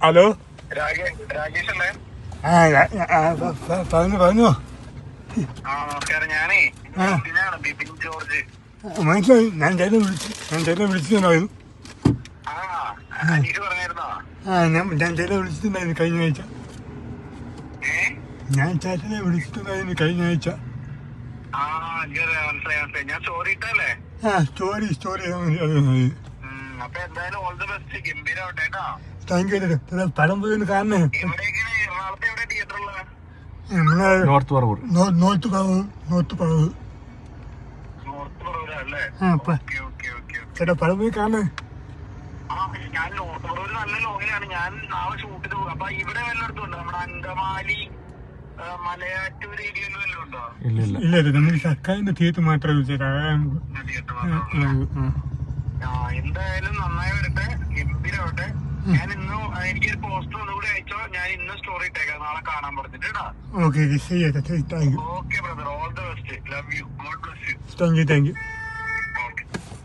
Hello ആ പറഞ്ഞു പറഞ്ഞു. മനസ്സിലായി? ഞാൻ ചേട്ടനെ വിളിച്ചു ഞാൻ ചേട്ടനെ വിളിച്ചിട്ടുണ്ടായിരുന്നു. ആ ഞാൻ ഞാൻ ചേട്ടനെ വിളിച്ചിട്ടുണ്ടായിരുന്നു കഴിഞ്ഞ ആഴ്ച. ഞാൻ ചേട്ടനെ വിളിച്ചിട്ടുണ്ടായിരുന്നു കഴിഞ്ഞ ആഴ്ച. ആ സ്റ്റോറി സ്റ്റോറി അപ്പൊ എന്തായാലും ഓൾ ദി ബെസ്റ്റ് ഗംഭീരമാവട്ടെ കേട്ടോ. താങ്ക് യു പടം പോയതിന് കാരണം എവിടേക്കാണ് എറണാകുളത്ത് എവിടെ തിയേറ്ററിൽ നമ്മളെ north Paravur. North north Paravur north ചേട്ടാ പടം പോയി കാണേ ആ ഞാൻ നോർത്ത് പറവൂര് നല്ല ലോങ്ങിലാണ്. ഞാൻ നാളെ ഷൂട്ടിന് പോകും അപ്പൊ ഇവിടെ വല്ലയിടത്തും ഉണ്ടോ? നമ്മുടെ അങ്കമാലി ഇല്ല ഇല്ല. നമുക്ക് സർക്കാരിന്റെ തീയേറ്റർ മാത്രമേ ചേട്ടാ. എന്തായാലും നന്നായി വരട്ടെ. ഗംഭീരമാവട്ടെ ഞാൻ ഇന്ന് എനിക്കൊരു പോസ്റ്റർ ഒന്നുകൂടി അയച്ചോ? ഞാൻ ഇന്ന് സ്റ്റോറി ഇട്ടേക്കാം. നാളെ കാണാൻ പറഞ്ഞിട്ട് കേട്ടോ. Okay brother all the best love you God bless you thank you thank you